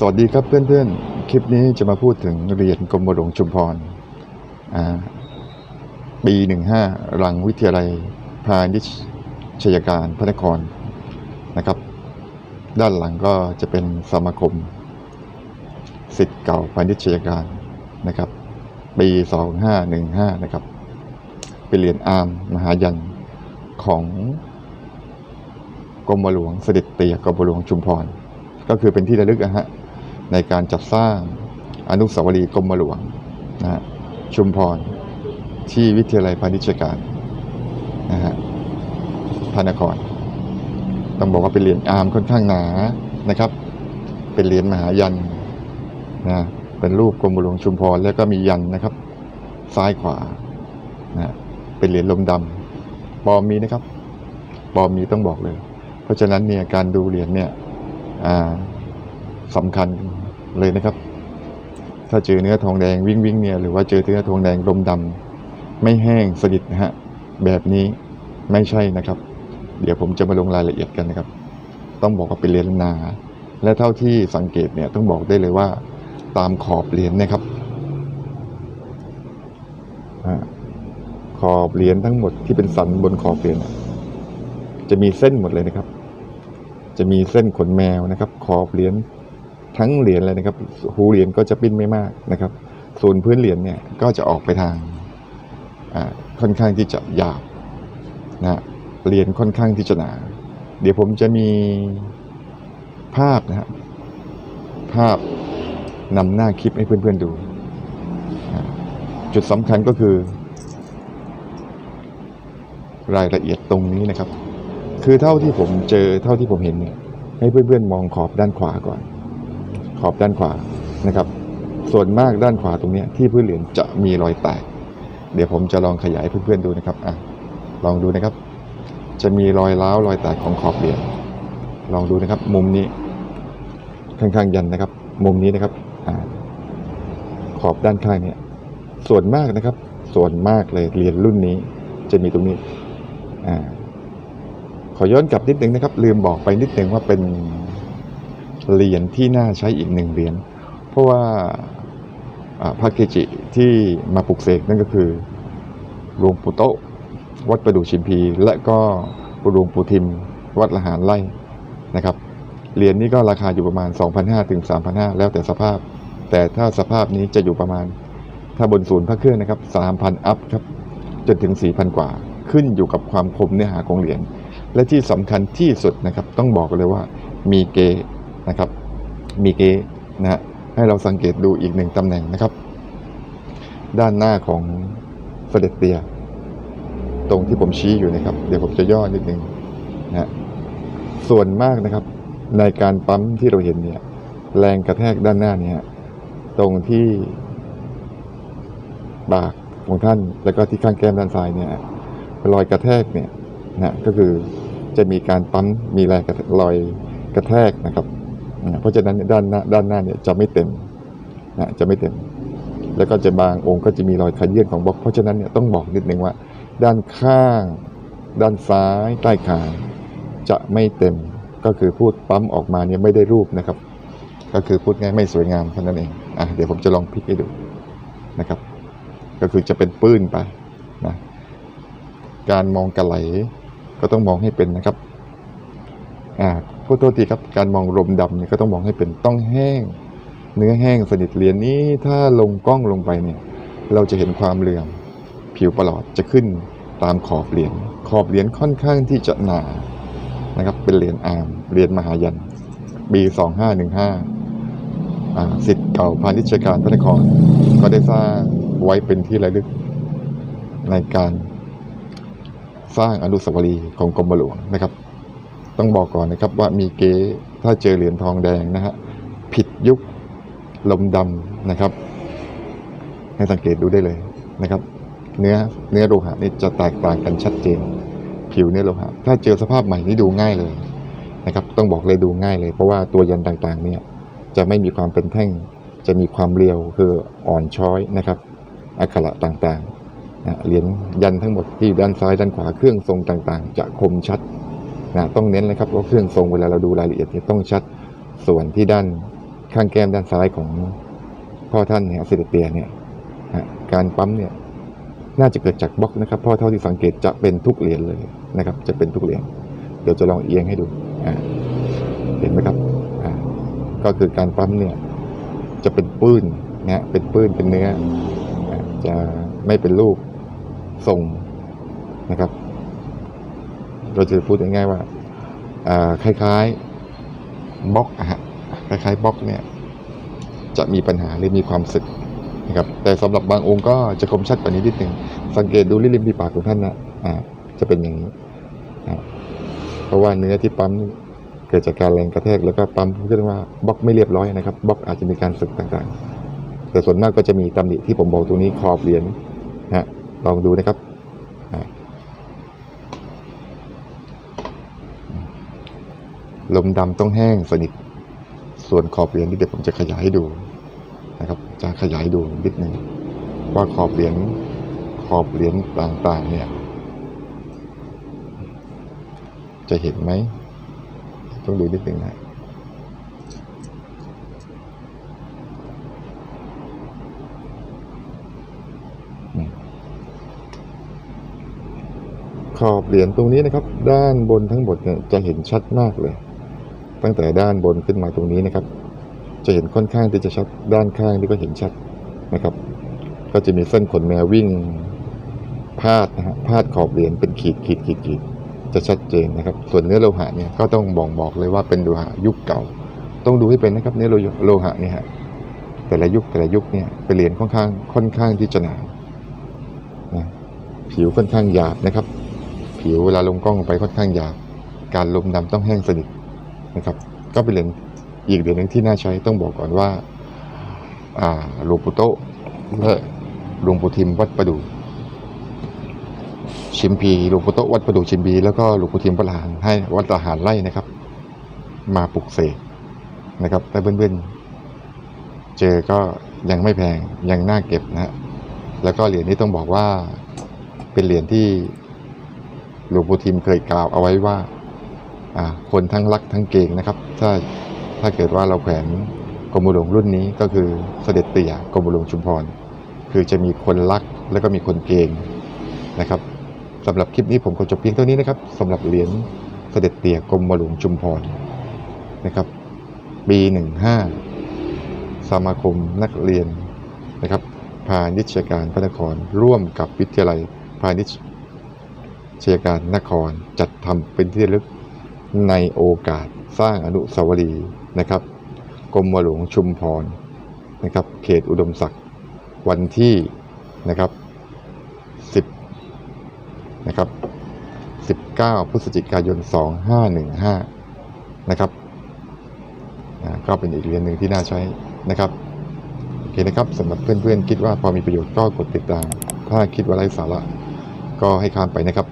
สวัสดีครับเพื่อนๆ คลิปนี้จะมาพูดถึงเรียนกรมหลวงชุมพรปีหนึ่งห้ารังวิทยาลัยพาณิชยการพระนครนะครับ ด้านหลังก็จะเป็นสมาคมสิทธิ์เก่าพาณิชยการนะครับ ปีสองห้าหนึ่งห้านะครับเป็นเหรียญอาร์มมหายันของกรมหลวงเสด็จเตียกรมหลวงชุมพรก็คือเป็นที่ระลึกนะฮะ ในการจัดสร้างอนุสาวรีย์กรมหลวงนะฮะชุมพร ที่วิทยาลัยพาณิชยการนะฮะพระนคร ต้องบอกว่าเป็นเหรียญอาร์มค่อนข้างหนานะครับ เป็นเหรียญมหายันนะเป็นรูปกรมหลวงชุมพรแล้วก็มียันนะครับ ซ้ายขวานะเป็นเหรียญลมดำปอมมีนะครับปอมมีต้องบอกเลย เพราะฉะนั้นเนี่ยการดูเหรียญเนี่ยอ่า สำคัญเลยนะครับ ถ้าเจอเนื้อทองแดงวิ่งวิ่งเนี่ยหรือว่าเจอเนื้อทองแดงลมดำไม่แห้งสนิทนะฮะแบบนี้ไม่ใช่นะครับ เดี๋ยวผมจะมาลงรายละเอียดกันนะครับ ต้องบอกว่าเป็นเหรียญหนา และเท่าที่สังเกตเนี่ยต้องบอกได้เลยว่าตามขอบเหรียญนะครับอขอบเหรียญทั้งหมดที่เป็นสันบนขอบเหรียญจะมีเส้นหมดเลยนะครับ จะมีเส้นขนแมวนะครับ ขอบเหรียญ ทั้งเหรียญเลยนะครับหูเหรียญก็จะปิ้นไม่มากนะครับ ส่วนพื้นเหรียญเนี่ยก็จะออกไปทางค่อนข้างที่จะหยาบนะเหรียญค่อนข้างที่จะหนา เดี๋ยวผมจะมีภาพนะฮะภาพนำหน้าคลิปให้เพื่อนๆดู จุดสำคัญก็คือ รายละเอียดตรงนี้นะครับ คือเท่าที่ผมเจอเท่าที่ผมเห็นเนี่ยให้เพื่อนๆมองขอบด้านขวาก่อน ขอบด้านขวานะครับ ส่วนมากด้านขวาตรงนี้ที่พื้นเหรียญจะมีรอยแตก เดี๋ยวผมจะลองขยายเพื่อนๆดูนะครับอะลองดูนะครับ จะมีรอยร้าวรอยแตกของขอบเหรียญลองดูนะครับ มุมนี้ข้างๆยันนะครับ มุมนี้นะครับอ่าขอบด้านข้างเนี่ย ส่วนมากนะครับ ส่วนมากเลยเหรียญรุ่นนี้ จะมีตรงนี้อ่าขอย้อนกลับนิดนึงนะครับ ลืมบอกไปนิดนึงว่าเป็น เหรียญที่น่าใช้อีกหนึ่งเหรียญเพราะว่าพระเกจิที่มาปลุกเสกนั่นก็คือหลวงปู่โตะวัดประดู่ชิมพี และก็หลวงปู่ทิม วัดละหารไล่นะครับเหรียญนี้ก็ราคาอยู่ประมาณ 2,500ถึง3,500 แล้วแต่สภาพ แต่ถ้าสภาพนี้จะอยู่ประมาณ ถ้าบนศูนย์พระเครื่องนะครับ 3,000 อัพครับจนถึง 4,000 กว่า ขึ้นอยู่กับความคมเนื้อหาของเหรียญและที่สำคัญที่สุดนะครับ ต้องบอกเลยว่ามีเก นะครับ มีเกนะฮะให้เราสังเกตดูอีกหนึ่งตำแหน่งนะครับ ด้านหน้าของเสด็จเตีย ตรงที่ผมชี้อยู่นะครับ เดี๋ยวผมจะย่อนิดนึงนะฮะส่วนมากนะครับ ในการปั๊มที่เราเห็นเนี่ย แรงกระแทกด้านหน้าเนี่ยตรงที่ปากของท่านแล้วก็ที่ข้างแก้มด้านซ้ายเนี่ยรอยกระแทกเนี่ยนะก็คือจะมีการปั๊มมีแรงรอยกระแทกนะครับ เพราะฉะนั้นด้านหน้าด้านหน้าเนี่ยจะไม่เต็มนะจะไม่เต็ม แล้วก็จะบางองค์ก็จะมีรอยขยื่นของบล็อก เพราะฉะนั้นเนี่ยต้องบอกนิดนึงว่า ด้านข้าง ด้านซ้ายใต้คางจะไม่เต็มก็คือพูดปั๊มออกมาเนี่ยไม่ได้รูปนะครับ ก็คือพูดง่ายไม่สวยงามเท่านั้นเองอะเดี๋ยวผมจะลองพลิกให้ดูนะครับ ก็คือจะเป็นปื้นไปนะการมองกระไหลก็ต้องมองให้เป็นนะครับอ่า พูดโทษทีครับการมองลมดำเนี่ยก็ต้องมองให้เป็นต้องแห้ง เนื้อแห้งสนิทเหรียญนี้ถ้าลงกล้องลงไปเนี่ยเราจะเห็นความเหลื่อม ผิวประหลอดจะขึ้นตามขอบเหรียญขอบเหรียญค่อนข้างที่จะหนานะครับเป็นเหรียญอาร์มเหรียญมหายันปีสองห้าหนึ่งห้าสิทธิ์เก่าพาณิชยการพระนคร ก็ได้สร้างไว้เป็นที่ระลึก ในการสร้างอนุสาวรีย์ของกรมหลวงนะครับ ต้องบอกก่อนนะครับว่ามีเก๊ถ้าเจอเหรียญทองแดงนะฮะผิดยุคลมดำนะครับ ให้สังเกตดูได้เลยนะครับ เนื้อเนื้อโลหะนี่จะแตกต่างกันชัดเจน ผิวเนื้อโลหะ ถ้าเจอสภาพใหม่นี่ดูง่ายเลยนะครับ ต้องบอกเลยดูง่ายเลย เพราะว่าตัวยันต่างๆ เนี่ยจะไม่มีความเป็นแท่ง จะมีความเรียวคืออ่อนช้อยนะครับอักขระต่างๆเหรียญยันทั้งหมดที่อยู่ด้านซ้ายด้านขวาเครื่องทรงต่างๆ จะคมชัด นะต้องเน้นเลยครับว่าเครื่องทรงเวลาเราดูรายละเอียดเนี่ยต้องชัดส่วนที่ด้านข้างแก้มด้านซ้ายของพ่อท่านเนี่ยเสด็จเตียเนี่ยฮะการปั๊มเนี่ยน่าจะเกิดจากบล็อกนะครับเพราะเท่าที่สังเกตจะเป็นทุกเหรียญเลยนะครับ จะเป็นทุกเหรียญเดี๋ยวจะลองเอียงให้ดูเห็นไหมครับก็คือการปั๊มเนี่ยจะเป็นปื้นนะเป็นปื้นเป็นเนื้อจะไม่เป็นรูปทรงนะครับ เราจะพูดง่ายๆว่าคล้ายๆบล็อกอะฮะคล้ายๆบล็อกเนี่ยจะมีปัญหาหรือมีความสึกนะครับแต่สำหรับบางองค์ก็จะคมชัดกว่านี้นิดหนึ่งสังเกตดูริมฝีปากของท่านนะอ่าจะเป็นอย่างนี้เพราะว่าเนื้อที่ปั๊มเกิดจากการแรงกระแทกแล้วก็ปั๊มเรียกว่าบล็อกไม่เรียบร้อยนะครับบล็อกอาจจะมีการสึกต่างๆ แต่ส่วนมากก็จะมีตำหนิที่ผมบอกตรงนี้ขอบเหรียญนะฮะลองดูนะครับอ่า ลมดำต้องแห้งสนิท ส่วนขอบเหรียญนี่เดี๋ยวผมจะขยายให้ดูนะครับ จะขยายดูนิดหนึ่งว่าขอบเหรียญขอบเหรียญต่างๆ เนี่ย จะเห็นไหมต้องดูนิดหนึ่งนะขอบเหรียญตรงนี้นะครับ ด้านบนทั้งหมดเนี่ยจะเห็นชัดมากเลย ตั้งแต่ด้านบนขึ้นมาตรงนี้นะครับ จะเห็นค่อนข้างที่จะชัดด้านข้างนี่ก็เห็นชัดนะครับ ก็จะมีเส้นขนแมววิ่งพาดนะฮะพาดขอบเหรียญเป็นขีดขีดขีดขีดจะชัดเจนนะครับ ส่วนเนื้อโลหะเนี่ยก็ต้องบอกบอกเลยว่าเป็นโลหะยุคเก่า ต้องดูให้เป็นนะครับเนื้อโลหะเนี่ยฮะแต่ละยุคแต่ละยุคเนี่ยเป็นเหรียญค่อนข้างค่อนข้างที่จะหนานะผิวค่อนข้างหยาบนะครับ ผิวเวลาลงกล้องไปค่อนข้างหยาบ การลมดำต้องแห้งสนิท นะครับ ก็เป็นเหรียญอีกเหรียญหนึ่งที่น่าใช้ต้องบอกก่อนว่าหลวงปู่โตและหลวงปู่ทิมวัดประดูชิมพีหลวงปู่โตวัดประดูชิมพีแล้วก็หลวงปู่ทิมวัดละหารให้วัดละหารไล่นะครับ มาปลุกเสกนะครับแต่เพื่อนๆเจอก็ยังไม่แพงยังน่าเก็บนะฮะแล้วก็เหรียญนี้ต้องบอกว่าเป็นเหรียญที่หลวงปู่ทิมเคยกล่าวเอาไว้ว่า คนทั้งรักทั้งเก่งนะครับ ถ้าถ้าเกิดว่าเราแขวนกรมหลวงรุ่นนี้ก็คือเสด็จเตี่ยกรมหลวงชุมพร คือจะมีคนรักแล้วก็มีคนเก่งนะครับสำหรับคลิปนี้ผมก็จบเพียงเท่านี้นะครับสำหรับเหรียญเสด็จเตี่ยกรมหลวงชุมพรนะครับปีหนึ่งห้าสมาคมนักเรียนนะครับพาณิชยการพระนครร่วมกับวิทยาลัยพาณิชยการนครจัดทำเป็นที่ระลึก ในโอกาสสร้างอนุสาวรีย์นะครับกรมหลวงชุมพรนะครับ เขตอุดมศักดิ์วันที่นะครับ10นะครับ19 พฤศจิกายน 2515 นะครับก็เป็นอีกเรียนหนึ่งที่น่าใช้นะครับโอเคนะครับสำหรับเพื่อนๆ คิดว่าพอมีประโยชน์ก็กดติดตาม ถ้าคิดว่าไร้สาระก็ให้ข้ามไปนะครับ